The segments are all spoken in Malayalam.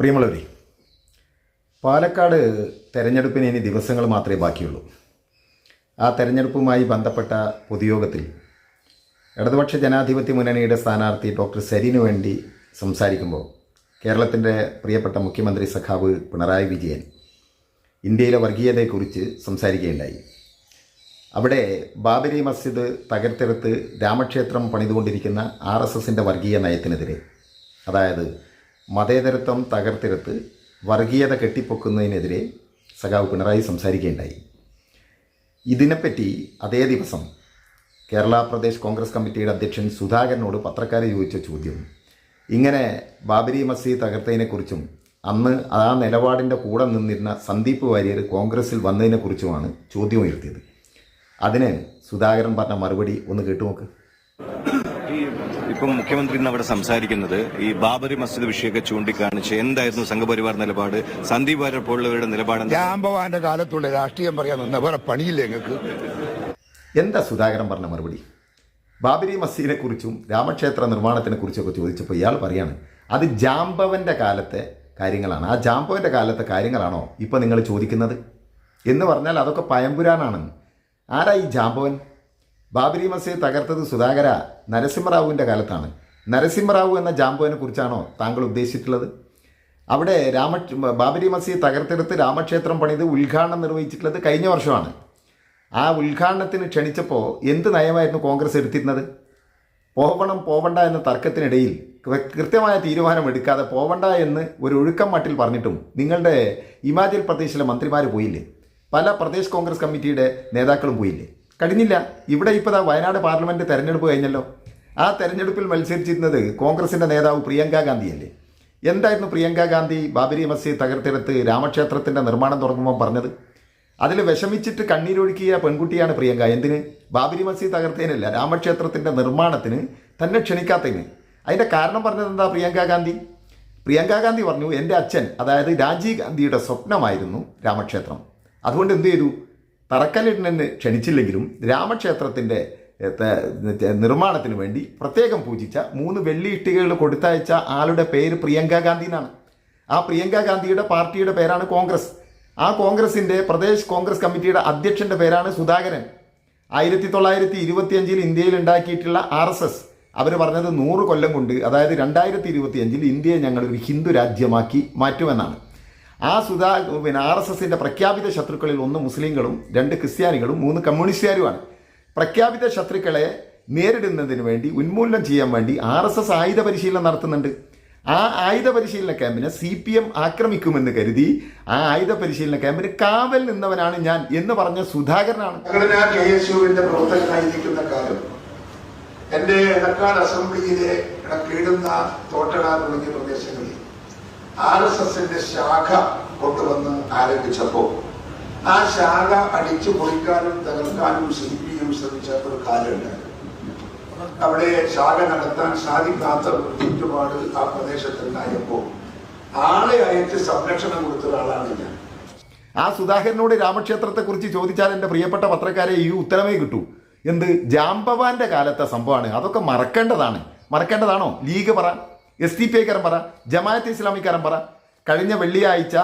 പ്രിയമുള്ളവരെ പാലക്കാട് തെരഞ്ഞെടുപ്പിന് ഇനി ദിവസങ്ങൾ മാത്രമേ ബാക്കിയുള്ളൂ. ആ തെരഞ്ഞെടുപ്പുമായി ബന്ധപ്പെട്ട പൊതുയോഗത്തിൽ ഇടതുപക്ഷ ജനാധിപത്യ മുന്നണിയുടെ സ്ഥാനാർത്ഥി ഡോക്ടർ സരിനു വേണ്ടി സംസാരിക്കുമ്പോൾ കേരളത്തിന്റെ പ്രിയപ്പെട്ട മുഖ്യമന്ത്രി സഖാവ് പിണറായി വിജയൻ ഇന്ത്യയിലെ വർഗീയതയെക്കുറിച്ച് സംസാരിക്കുകയുണ്ടായി. അവിടെ ബാബരി മസ്ജിദ് തകർത്തെടുത്ത് രാമക്ഷേത്രം പണിതുകൊണ്ടിരിക്കുന്ന ആർ എസ് എസിന്റെ വർഗീയ നയത്തിനെതിരെ അതായത് മതേതരത്വം തകർത്തെടുത്ത് വർഗീയത കെട്ടിപ്പൊക്കുന്നതിനെതിരെ സഖാവ് പിണറായി സംസാരിക്കുകയുണ്ടായി. ഇതിനെപ്പറ്റി അതേ ദിവസം കേരള പ്രദേശ് കോൺഗ്രസ് കമ്മിറ്റിയുടെ അധ്യക്ഷൻ സുധാകരനോട് പത്രക്കാർ ചോദിച്ച ചോദ്യം ഇങ്ങനെ ബാബരി മസ്ജിദ് തകർത്തതിനെക്കുറിച്ചും അന്ന് ആ നിലപാടിന്റെ കൂടെ നിന്നിരുന്ന സന്ദീപ് വാര്യർ കോൺഗ്രസിൽ വന്നതിനെക്കുറിച്ചുമാണ് ചോദ്യം ഉയർത്തിയത്. അതിന് സുധാകരൻ പറഞ്ഞ മറുപടി ഒന്ന് കേട്ടുനോക്ക്. ഇപ്പം മുഖ്യമന്ത്രി ഇന്ന് അവിടെ സംസാരിക്കുന്നത് ഈ ബാബരി മസ്ജിദ് വിഷയമൊക്കെ ചൂണ്ടിക്കാണിച്ച് എന്തായിരുന്നു സംഘപരിവാർ നിലപാട്? സന്ദീപ് വാര്യർ പോലുള്ളവരുടെ നിലപാട് രാംഭവാന്റെ കാലത്തുള്ള രാഷ്ട്രീയം പറയാൻ നിന്ന വേറെ പണിയില്ലേ നിങ്ങൾക്ക്? എന്താ സുധാകരൻ പറഞ്ഞ മറുപടി? ബാബരി മസ്ജിദിനെ കുറിച്ചും രാമക്ഷേത്ര നിർമ്മാണത്തിനെ കുറിച്ചൊക്കെ ചോദിച്ചപ്പോൾ ഇയാൾ പറയാണ് അത് ജാമ്പവന്റെ കാലത്തെ കാര്യങ്ങളാണ്. ആ ജാമ്പവന്റെ കാലത്തെ കാര്യങ്ങളാണോ ഇപ്പൊ നിങ്ങൾ ചോദിക്കുന്നത്? എന്ന് പറഞ്ഞാൽ അതൊക്കെ പയമ്പുരാനാണെന്ന് ആരാ ഈ ജാമ്പവൻ ബാബരി മസ്ജിദ് തകർത്തത് സുധാകര നരസിംഹറാവുവിന്റെ കാലത്താണ്. നരസിംഹറാവു എന്ന ജാംബുവിനെ കുറിച്ചാണോ താങ്കൾ ഉദ്ദേശിച്ചിട്ടുള്ളത്? അവിടെ രാമ ബാബരി മസ്ജിദ് തകർത്തെടുത്ത് രാമക്ഷേത്രം പണിത് ഉദ്ഘാടനം നിർവഹിച്ചിട്ടുള്ളത് കഴിഞ്ഞ വർഷമാണ്. ആ ഉദ്ഘാടനത്തിന് ക്ഷണിച്ചപ്പോൾ എന്ത് നയമായിരുന്നു കോൺഗ്രസ് എടുത്തിരുന്നത്? പോവണം പോവണ്ട എന്ന തർക്കത്തിനിടയിൽ കൃത്യമായ തീരുമാനം എടുക്കാതെ പോവണ്ട എന്ന് ഒരു ഒഴുക്കം മട്ടിൽ പറഞ്ഞിട്ടും നിങ്ങളുടെ ഹിമാചൽ പ്രദേശിലെ മന്ത്രിമാർ പോയില്ലേ? പല പ്രദേശ് കോൺഗ്രസ് കമ്മിറ്റിയുടെ നേതാക്കളും പോയില്ലേ? കഴിഞ്ഞില്ല. ഇവിടെ ഇപ്പോൾ ദാ വയനാട് പാർലമെന്റ് തെരഞ്ഞെടുപ്പ് കഴിഞ്ഞല്ലോ. ആ തെരഞ്ഞെടുപ്പിൽ മത്സരിച്ചിരുന്നത് കോൺഗ്രസിന്റെ നേതാവ് പ്രിയങ്ക ഗാന്ധിയല്ലേ? എന്തായിരുന്നു പ്രിയങ്ക ഗാന്ധി ബാബരി മസ്ജിദ് തകർത്തെടുത്ത് രാമക്ഷേത്രത്തിന്റെ നിർമ്മാണം തുടങ്ങുമ്പോൾ പറഞ്ഞത്? അതിൽ വിഷമിച്ചിട്ട് കണ്ണീരൊഴുക്കിയ പെൺകുട്ടിയാണ് പ്രിയങ്ക. എന്തിന്? ബാബരി മസ്ജിദ് തകർത്തതിനല്ല രാമക്ഷേത്രത്തിന്റെ നിർമ്മാണത്തിന് തന്നെ ക്ഷണിക്കാത്തതിന്. അതിന്റെ കാരണം പറഞ്ഞത് എന്താ പ്രിയങ്ക ഗാന്ധി? പ്രിയങ്ക ഗാന്ധി പറഞ്ഞു എന്റെ അച്ഛൻ അതായത് രാജീവ് ഗാന്ധിയുടെ സ്വപ്നമായിരുന്നു രാമക്ഷേത്രം. അതുകൊണ്ട് എന്ത് ചെയ്തു? തറക്കല്ലിടിനെ ക്ഷണിച്ചില്ലെങ്കിലും രാമക്ഷേത്രത്തിന്റെ നിർമ്മാണത്തിന് വേണ്ടി പ്രത്യേകം പൂജിച്ച മൂന്ന് വെള്ളി ഇട്ടികകൾ കൊടുത്തയച്ച ആളുടെ പേര് പ്രിയങ്ക ഗാന്ധി എന്നാണ്. ആ പ്രിയങ്ക ഗാന്ധിയുടെ പാർട്ടിയുടെ പേരാണ് കോൺഗ്രസ്. ആ കോൺഗ്രസിന്റെ പ്രദേശ് കോൺഗ്രസ് കമ്മിറ്റിയുടെ അധ്യക്ഷന്റെ പേരാണ് സുധാകരൻ. ആയിരത്തി തൊള്ളായിരത്തി ഇരുപത്തിയഞ്ചിൽ ഇന്ത്യയിൽ ഉണ്ടാക്കിയിട്ടുള്ള ആർ എസ് എസ്. അവർ പറഞ്ഞത് നൂറ് കൊല്ലം കൊണ്ട് അതായത് രണ്ടായിരത്തി ഇരുപത്തിയഞ്ചിൽ ഇന്ത്യയെ ഞങ്ങളൊരു ഹിന്ദു രാജ്യമാക്കി മാറ്റുമെന്നാണ്. ആ സുധാ പിന്നെ ആർ എസ് എസിന്റെ പ്രഖ്യാപിത ശത്രുക്കളിൽ ഒന്ന് മുസ്ലിങ്ങളും രണ്ട് ക്രിസ്ത്യാനികളും മൂന്ന് കമ്മ്യൂണിസ്റ്റുകാരുമാണ്. പ്രഖ്യാപിത ശത്രുക്കളെ നേരിടുന്നതിന് വേണ്ടി ഉന്മൂലനം ചെയ്യാൻ വേണ്ടി ആർ എസ് എസ് ആയുധ പരിശീലനം നടത്തുന്നുണ്ട്. ആ ആയുധ പരിശീലന ക്യാമ്പിനെ സി പി എം ആക്രമിക്കുമെന്ന് കരുതി ആ ആയുധ പരിശീലന ക്യാമ്പിന് കാവൽ നിന്നവനാണ് ഞാൻ എന്ന് പറഞ്ഞ സുധാകരനാണ്. കാലം എന്റെ ഇടക്കാട് അസംബ്ലിയിലെ കീടുന്ന തോട്ടട തുടങ്ങിയ പ്രദേശങ്ങളിൽ ആർ എസ് എസിന്റെ ശാഖ കൊണ്ടുവന്ന് ആരംഭിച്ചപ്പോ ആ ശാഖ അടിച്ചു പൊളിക്കാനും തകർക്കാനും സി ശ്രമിച്ച ഒരു കാലമുണ്ടായിരുന്നു അവിടെ ശാഖ നടത്താൻ സാധിക്കാത്ത ഒരു ചുറ്റുപാട് ആ പ്രദേശത്തുണ്ടായപ്പോ ആളെ അയച്ച് സംരക്ഷണം കൊടുത്ത ഒരാളാണ് ഞാൻ. ആ സുധാകരനോട് രാമക്ഷേത്രത്തെ കുറിച്ച് ചോദിച്ചാൽ എന്റെ പ്രിയപ്പെട്ട പത്രക്കാരെ ഈ ഉത്തരമേ കിട്ടൂ. എന്ത്? ജാംബവാന്റെ കാലത്തെ സംഭവമാണ്. അതൊക്കെ മറക്കേണ്ടതാണ്. മറക്കേണ്ടതാണോ? ലീഗ് പറ. എസ് ടി പി ഐക്കാരൻ പറ ജമാഅത്ത് ഇസ്ലാമിക്കാരൻ പറ. കഴിഞ്ഞ വെള്ളിയാഴ്ച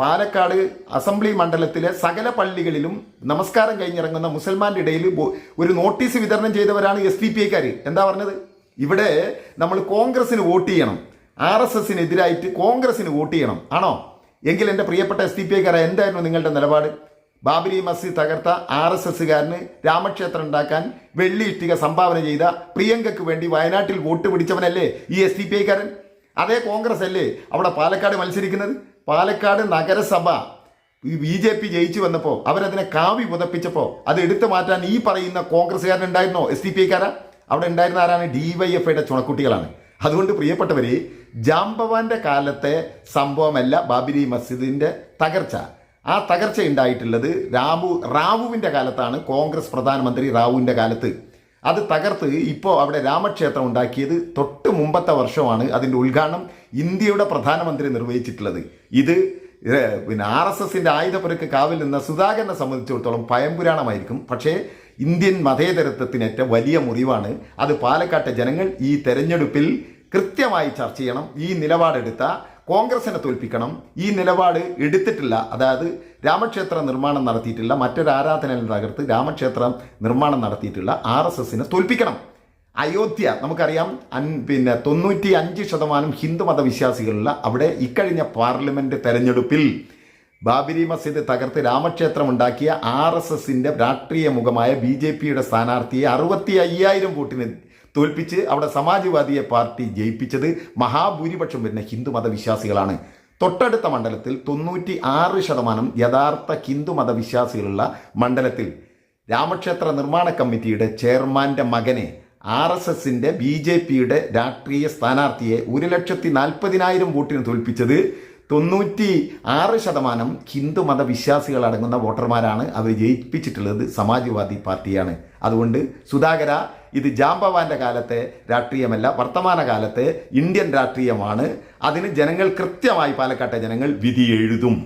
പാലക്കാട് അസംബ്ലി മണ്ഡലത്തിലെ സകല പള്ളികളിലും നമസ്കാരം കഴിഞ്ഞിറങ്ങുന്ന മുസൽമാന്റെ ഇടയിൽ ഒരു നോട്ടീസ് വിതരണം ചെയ്തവരാണ് എസ് ടി പി ഐക്കാർ എന്താ പറഞ്ഞത്? ഇവിടെ നമ്മൾ കോൺഗ്രസിന് വോട്ട് ചെയ്യണം. ആർ എസ് എസിനെതിരായിട്ട് കോൺഗ്രസിന് വോട്ട് ചെയ്യണം. ആണോ? എങ്കിൽ എന്റെ പ്രിയപ്പെട്ട എസ് ടി പി ഐക്കാരെ എന്തായിരുന്നു നിങ്ങളുടെ നിലപാട്? ബാബരി മസ്ജിദ് തകർത്ത ആർ എസ് എസ്സുകാരന് രാമക്ഷേത്രം ഉണ്ടാക്കാൻ വെള്ളി ഇഷ്ടിക സംഭാവന ചെയ്ത പ്രിയങ്കയ്ക്ക് വേണ്ടി വയനാട്ടിൽ വോട്ട് പിടിച്ചവനല്ലേ ഈ എസ് ഡി പി ഐക്കാരൻ? അതേ കോൺഗ്രസ് അല്ലേ അവിടെ പാലക്കാട് മത്സരിക്കുന്നത്? പാലക്കാട് നഗരസഭ ബി ജെ പി ജയിച്ചു വന്നപ്പോൾ അവരതിനെ കാവി പുതപ്പിച്ചപ്പോൾ അത് എടുത്തു മാറ്റാൻ ഈ പറയുന്ന കോൺഗ്രസ്സുകാരൻ ഉണ്ടായിരുന്നോ എസ് ഡി പി ഐക്കാരാ? അവിടെ ഉണ്ടായിരുന്ന ആരാണ്? ഡി വൈ എഫ് ഐയുടെ ചുണക്കുട്ടികളാണ്. അതുകൊണ്ട് പ്രിയപ്പെട്ടവരെ ജാംബവാന്റെ കാലത്തെ സംഭവമല്ല ബാബരി മസ്ജിദിന്റെ തകർച്ച. ആ തകർച്ച ഉണ്ടായിട്ടുള്ളത് റാവു റാവുവിന്റെ കാലത്താണ് കോൺഗ്രസ് പ്രധാനമന്ത്രി റാവുവിന്റെ കാലത്ത്. അത് തകർത്ത് ഇപ്പോൾ അവിടെ രാമക്ഷേത്രം ഉണ്ടാക്കിയത് തൊട്ട് മുമ്പത്തെ വർഷമാണ് അതിന്റെ ഉദ്ഘാടനം ഇന്ത്യയുടെ പ്രധാനമന്ത്രി നിർവഹിച്ചിട്ടുള്ളത്. ഇത് പിന്നെ ആർ എസ് എസിന്റെ ആയുധപ്പുരക്ക് കാവിൽ നിന്ന സുധാകരനെ സംബന്ധിച്ചിടത്തോളം പയംപുരാണമായിരിക്കും പക്ഷേ ഇന്ത്യൻ മതേതരത്വത്തിനേറ്റ വലിയ മുറിവാണ്. അത് പാലക്കാട്ടെ ജനങ്ങൾ ഈ തെരഞ്ഞെടുപ്പിൽ കൃത്യമായി ചർച്ച ചെയ്യണം. ഈ നിലപാടെടുത്ത കോൺഗ്രസിനെ തോൽപ്പിക്കണം. ഈ നിലപാട് എടുത്തിട്ടില്ല. അതായത് രാമക്ഷേത്ര നിർമ്മാണം നടത്തിയിട്ടില്ല. മറ്റൊരു ആരാധനയിൽ തകർത്ത് രാമക്ഷേത്രം നിർമ്മാണം നടത്തിയിട്ടുള്ള ആർ എസ് എസിനെ തോൽപ്പിക്കണം. അയോധ്യ നമുക്കറിയാം അൻ പിന്നെ തൊണ്ണൂറ്റി അഞ്ച് ശതമാനം ഹിന്ദുമത വിശ്വാസികളുള്ള അവിടെ ഇക്കഴിഞ്ഞ പാർലമെന്റ് തെരഞ്ഞെടുപ്പിൽ ബാബരി മസ്ജിദ് തകർത്ത് രാമക്ഷേത്രം ഉണ്ടാക്കിയ ആർ എസ് എസിന്റെ രാഷ്ട്രീയ മുഖമായ ബി ജെ പിയുടെ സ്ഥാനാർത്ഥിയെ അറുപത്തി അയ്യായിരം വോട്ടിന് തോൽപ്പിച്ച് അവിടെ സമാജ്വാദിയെ പാർട്ടി ജയിപ്പിച്ചത് മഹാഭൂരിപക്ഷം വരുന്ന ഹിന്ദു മതവിശ്വാസികളാണ്. തൊട്ടടുത്ത മണ്ഡലത്തിൽ തൊണ്ണൂറ്റി ആറ് ശതമാനം യഥാർത്ഥ ഹിന്ദു മതവിശ്വാസികളുള്ള മണ്ഡലത്തിൽ രാമക്ഷേത്ര നിർമ്മാണ കമ്മിറ്റിയുടെ ചെയർമാന്റെ മകനെ ആർ എസ് എസിന്റെ ബി ജെ പിയുടെ രാഷ്ട്രീയ സ്ഥാനാർത്ഥിയെ ഒരു ലക്ഷത്തി നാൽപ്പതിനായിരം വോട്ടിന് തോൽപ്പിച്ചത് തൊണ്ണൂറ്റി ആറ് ശതമാനം ഹിന്ദു മതവിശ്വാസികൾ അടങ്ങുന്ന വോട്ടർമാരാണ് അവർ ജയിപ്പിച്ചിട്ടുള്ളത് സമാജ്വാദി പാർട്ടിയാണ്. അതുകൊണ്ട് സുധാകര ഇത് ജാംബവാന്റെ കാലത്തെ രാഷ്ട്രീയമല്ല വർത്തമാന കാലത്തെ ഇന്ത്യൻ രാഷ്ട്രീയമാണ്. അതിന് ജനങ്ങൾ കൃത്യമായി പാലക്കാട്ടെ ജനങ്ങൾ വിധി എഴുതും.